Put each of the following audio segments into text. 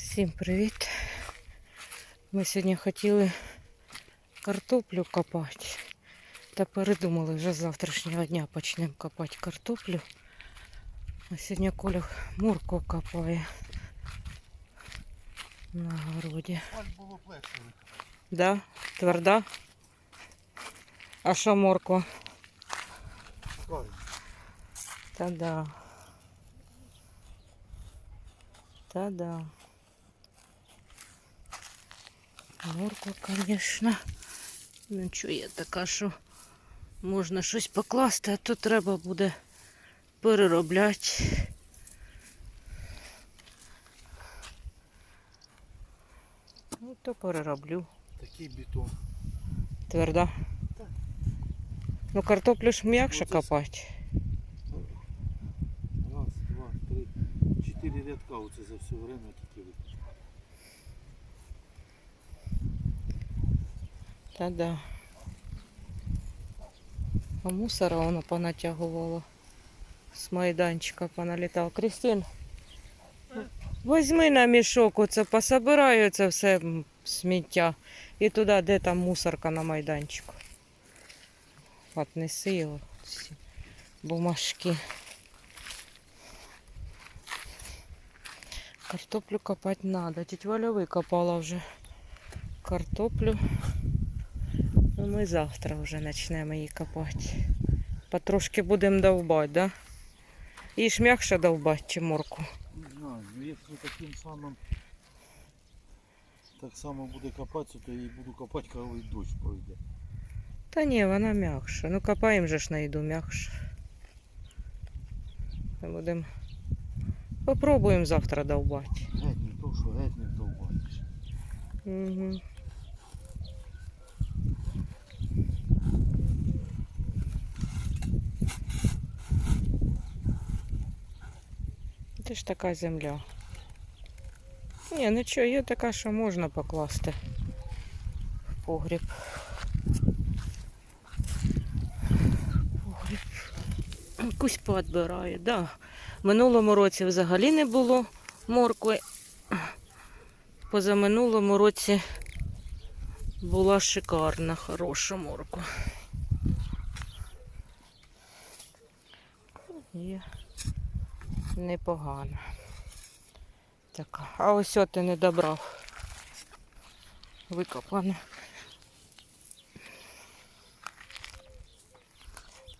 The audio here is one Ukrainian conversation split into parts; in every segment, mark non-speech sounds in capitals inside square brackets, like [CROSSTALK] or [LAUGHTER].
Всім привіт! Ми сьогодні хотіли картоплю копати. Та передумали вже з завтрашнього дня почнемо копати картоплю. А сьогодні Коля мурку копає на городі. Було. Да? Тверда? А що морква? Та да. Та да. Морква, конечно. Ну чого є така, що можна щось покласти, а то треба буде переробляти. Ну, то перероблю. Такий бетон. Тверда. Так. Ну, картоплю ж м'якше копати. Раз, два, три, чотири рядка оце за все время тільки випустив. Та да. А мусора воно понатягувало. З майданчика поналітав. Крістін, візьми на мішок, оце пособираю це все сміття. І туди, де там мусорка на майданчику. Отнеси його. ці бумажки. Картоплю копати треба. Тіть Валя викопала вже картоплю. Ну, ми завтра вже почнемо її копати. Потрошки будемо довбати, да? І ж м'якше довбати чи морку. Не знаю, ну якщо таким самим так само буде копатися, то я її буду копати, коли дощ пройде. Та ні, вона м'якша. Ну копаємо же ж на їду м'якше. Будемо. Попробуємо завтра довбати. Геть не то, що геть не довбаєш. Угу. Ж така земля. Ні, ну що, є така, що можна покласти в погріб. Погріб. Якусь подбирає, да. Минулому році взагалі не було моркви. Позаминулому році була шикарна, хороша морква. Є непогана. Така. А ось ти не добрав. Викопана.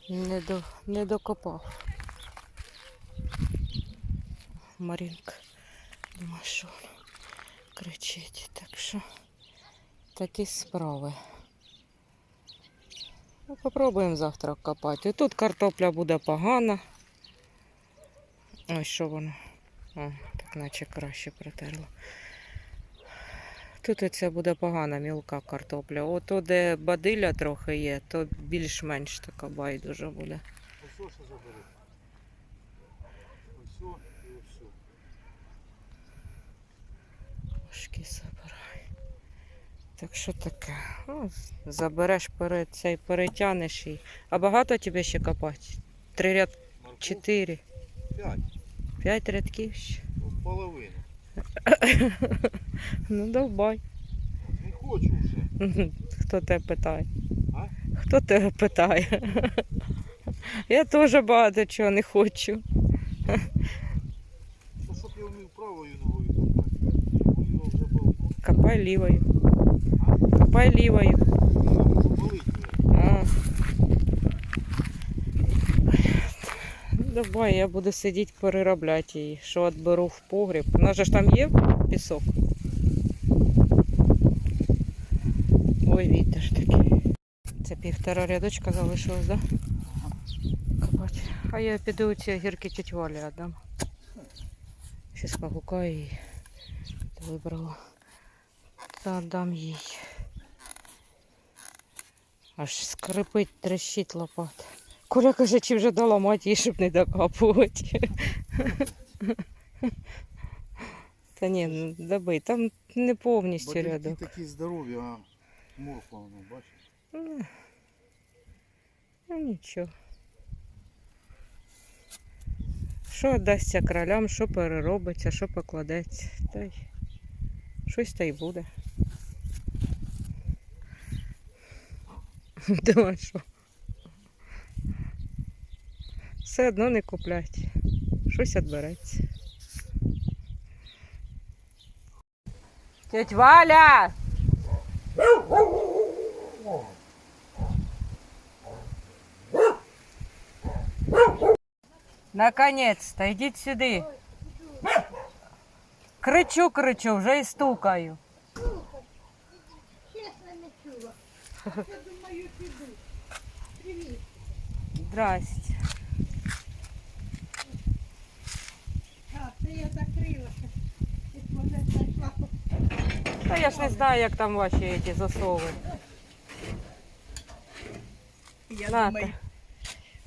Не, до, не докопав. Марінка. Думаю, що кричить. Так що такі справи. Ну, попробуємо завтра копати. Тут картопля буде погана. Ось що воно. О, так наче краще протерло. Тут оця буде погана мілка картопля. Ото де бадиля трохи є, то більш-менш така байдужа буде. Ось що забери. Ось і ось. Важкі забирай. Так що таке? Ну, забереш перед цей перетянеш і. А багато тебе ще копати? Три ряд, чотири, П'ять. П'ять рядків ще. Ну, половину. [LAUGHS] Ну давай. Не хочу вже. [LAUGHS] Хто тебе питає? А? Хто тебе питає? [LAUGHS] Я теж багато чого не хочу. Що щоб я вмів правою ногою копати. Копай лівою. Копай лівою. Болить. А. Давай, я буду сидіти переробляти її. Що відберу в погріб. У нас же ж там є пісок. Ой, вітер такий. Це півтора рядочка залишилось, так? Да? Копати. А я піду ці гірки тіть Валі віддам. Щас погукаю її. Вибрала. Та дам їй. Аж скрипить, трещить лопата. Коля каже, чи вже доламати її, щоб не докапувати. Та ні, ну добий, там не повністю Бо рядок. такі здорові, а морква, ну, бачиш? Ну, Ну нічого. Що дасться кролям, що переробиться, що покладеться. Та й Щось та й буде. [LAUGHS] Думаю, що. Все одно не куплять. Щось відбереться. Тетя Валя! Наконец-то, йдіть сюди. Кричу, кричу, вже і стукаю. Чесно не чула. Я думаю, піду. Привіт. Здрасте. А, це я закрилася. Ти може знайшла. Та я ж не знаю, як там ваші ці засови. Я Нате.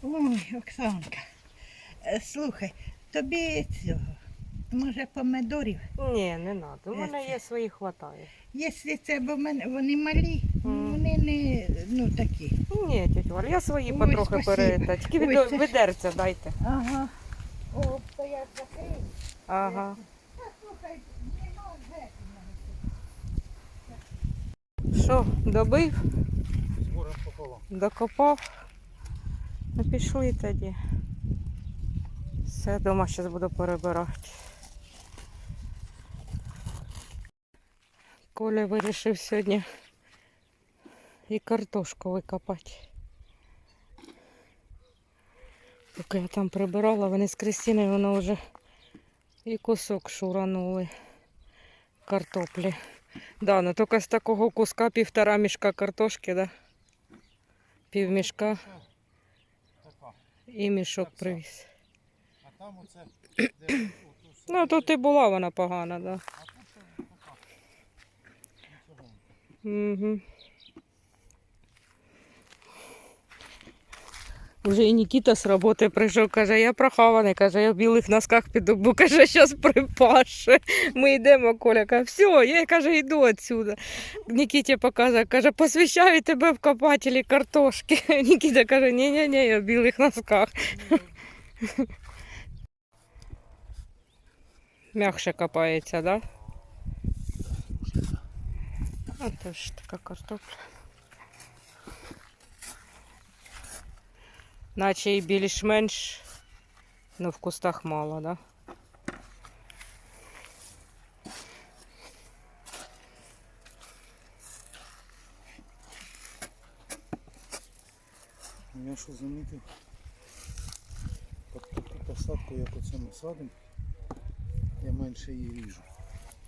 думаю. Ой, Оксанка. е, Слухай, тобі цього. Може помидорів? Ні, не треба. У мене є свої хватає. Якщо це, бо мене вони малі, Мгм. вони не ну такі. Ні, тетя Валя, я свої Ой, потрохи спасибо. перета. Тільки Ой, від... це- відерця дайте. Ага. О, то я закрию. Ага. Та слухай, нема вже в мене. Що, добив, докопав. Ну пішли тоді. Все, дома зараз буду перебирати. Коля вирішив сьогодні і картошку викопати. Поки я там прибирала, вони з Кристиною воно вже і кусок шуранули картоплі. Да, ну тільки з такого куска півтора мішка картошки, да? Пів мішка і мішок привіз. А там оце, [CLEARS THROAT] Ну тут і була вона погана, да. А тут. Угу. Вже і Нікіта з роботи прийшов, каже, я прохаваний, каже, я в білих носках піду, бо каже, зараз припаше. Ми йдемо, Коля каже, все, я каже, йду отсюда. Нікіті показує, каже, посвящаю тебе в копателі картошки. [LAUGHS] Нікіта каже, ні-ні-ні, я в білих носках. [LAUGHS] М'якше копається, да? Ото ж така картопля. Наче і більш-менш, ну в кустах мало, да? Ну, Я що замітив, під таку посадку, як оце ми садимо, я менше її ріжу.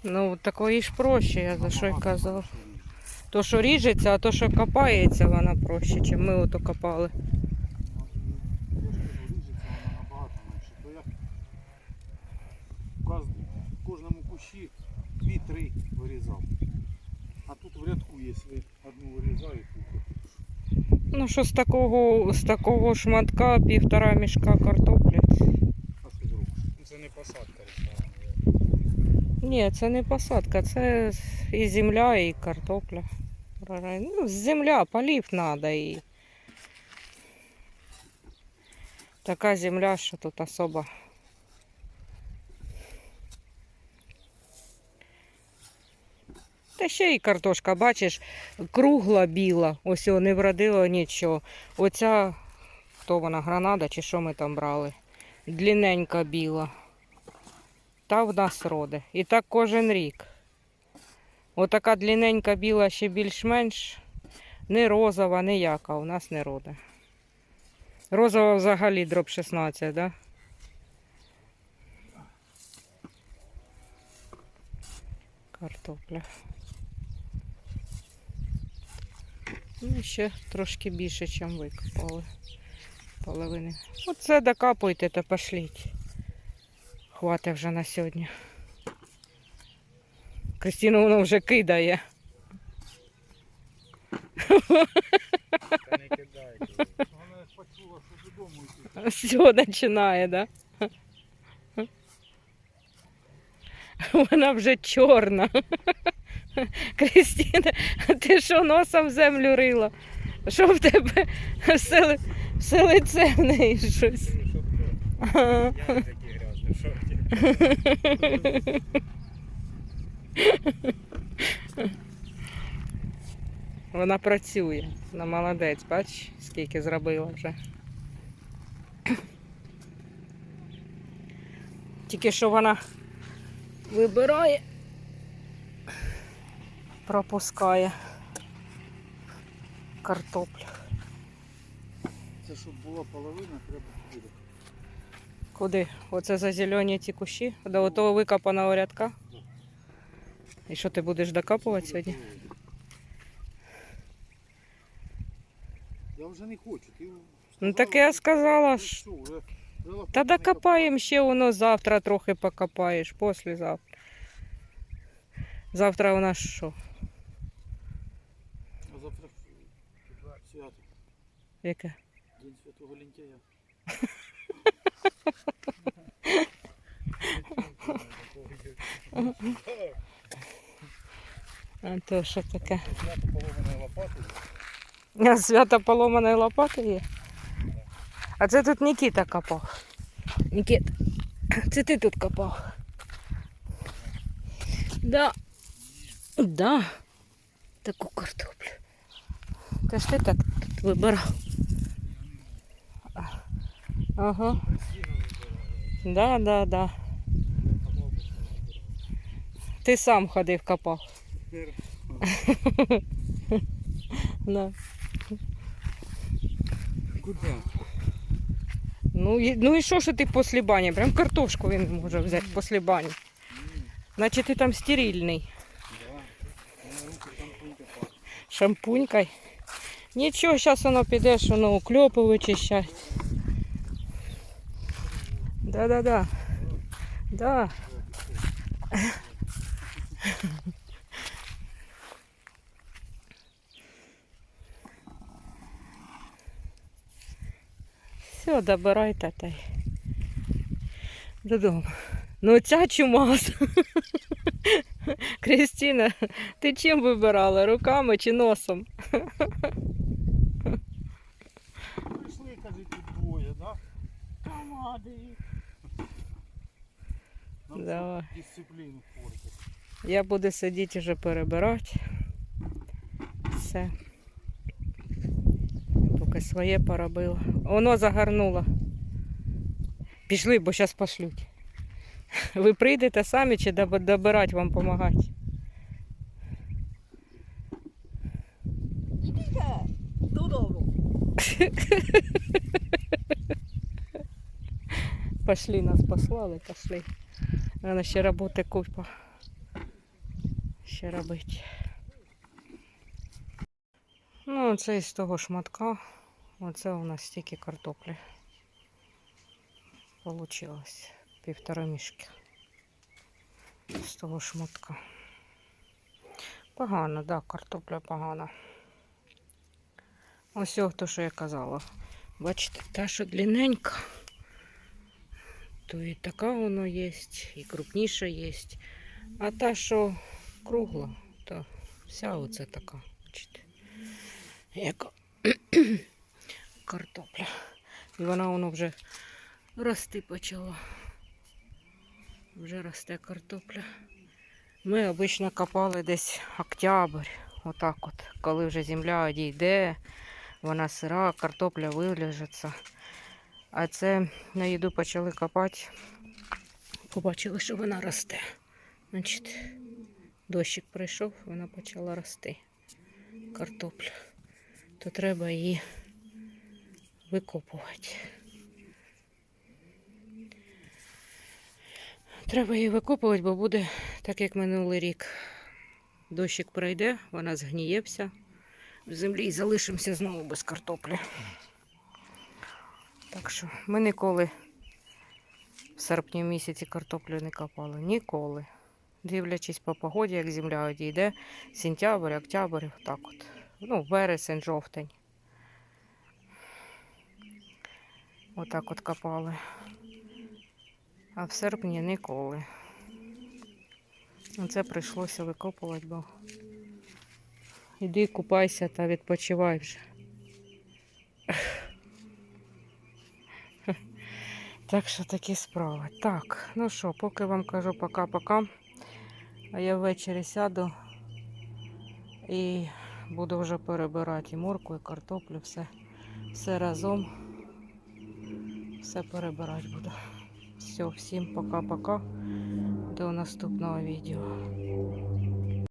Ну, такої ж проще, я за що й казав. То, що ріжеться, а то, що копається, вона проще, ніж ми ото копали. кожному кущі 2-3 вирізав. А тут в рядку, якщо одну вирізаєте, то Ну, що з такого, з такого шматка півтора мішка картоплі. а що зробиш? Це не посадка рисована. Ні, це не посадка, це і земля, і картопля. Врожай. Ну, земля, полив треба і. Така земля, що тут особо. Та ще й картошка, бачиш, кругла біла, ось не вродило нічого. Оця, то вона гранада, чи що ми там брали? Длинненька біла. Та в нас роде. І так кожен рік. Отака длинненька біла ще більш-менш. Не розова, ніяка, у нас не роде. Розова взагалі дроб 16, да? Картопля. Ну, ще трошки більше, ніж викопали. Половини. Оце докапуйте та пошліть. Хватить вже на сьогодні. Кристину воно вже кидає. Та не кидайте. Вона почула, що додому йти. Все починає, да? Вона вже чорна. [LAUGHS] Кристина, ти що носом землю рила? Що в тебе все, все лице в неї щось? Я такий грязний. Вона працює. Вона молодець, бач, скільки зробила вже. Тільки що вона вибирає, пропускає картоплю. Це щоб була половина, треба туди. Куди? Оце за зелені ті кущі? До отого викопаного рядка? І що ти будеш докапувати сьогодні? Я вже не хочу. Ти Ну так я сказала, що... Та докопаємо ще воно завтра трохи покопаєш, послезавтра. Завтра у нас що? копаю. А завтра свято. Яке? День Святого Лінтяя. А то що таке? Свято поломаної лопати. А свято поломаної лопати є. А це тут Нікіта копав. Нікіт, це ти тут копав. Да. Да. Таку картоплю. Та ж ти так тут вибирав. Ага. Да, да, да. Ти сам ходив копав. [LAUGHS] Да. Куди? Ну, і, ну і що ж ти після бані? Прям картошку він може взяти після бані. Значить ти там стерильний. Шампунькой. Нічого, зараз воно підеш, воно укльопи вичищать. Да-да-да. Да. Все, добирайте та додому. Ну ця чумаз. Крістіна, ти чим вибирала? Руками чи носом? Прийшли, кажуть, тут двоє, да? Комади. Нам Давай. дисципліну портить. Я буду сидіти вже перебирати. Все. Поки своє поробила. Воно загорнуло. Пішли, бо зараз пошлють. Ви прийдете самі чи доб- добирати вам допомагати? Додому. Пошли, нас послали, пошли. Надо ще роботи купа. Ще робити. Ну, оце із того шматка. Оце у нас стільки картоплі. Получилось. Півтора мішки. З того шматка. Погано, так, да, картопля погана. Ось то, що я казала. Бачите, та, що длинненька то і така воно є, і крупніша є. А та, що кругла, то вся оце така. Бачите, як [CLEARS THROAT] картопля. І вона воно вже рости почала. Вже росте картопля. Ми обично копали десь октябрь, отак от, коли вже земля одійде, вона сира, картопля вилежиться. А це на їду почали копати. Побачили, що вона росте. Значить, дощик прийшов, вона почала рости. Картопля. То треба її викопувати. Треба її викопувати, бо буде так, як минулий рік. Дощик пройде, вона згніє вся в землі і залишимося знову без картоплі. Так що ми ніколи в серпні місяці картоплю не копали. Ніколи. Дивлячись по погоді, як земля одійде, сентябрь, октябрь, так от. Ну, вересень, жовтень. Отак от копали. А в серпні ніколи. Це прийшлося викопувати, бо іди купайся та відпочивай вже. Так що такі справи. Так, ну що, поки вам кажу пока-пока. А я ввечері сяду і буду вже перебирати і морку, і картоплю, все, все разом. Все перебирати буду. Все, всім пока-пока. До наступного відео.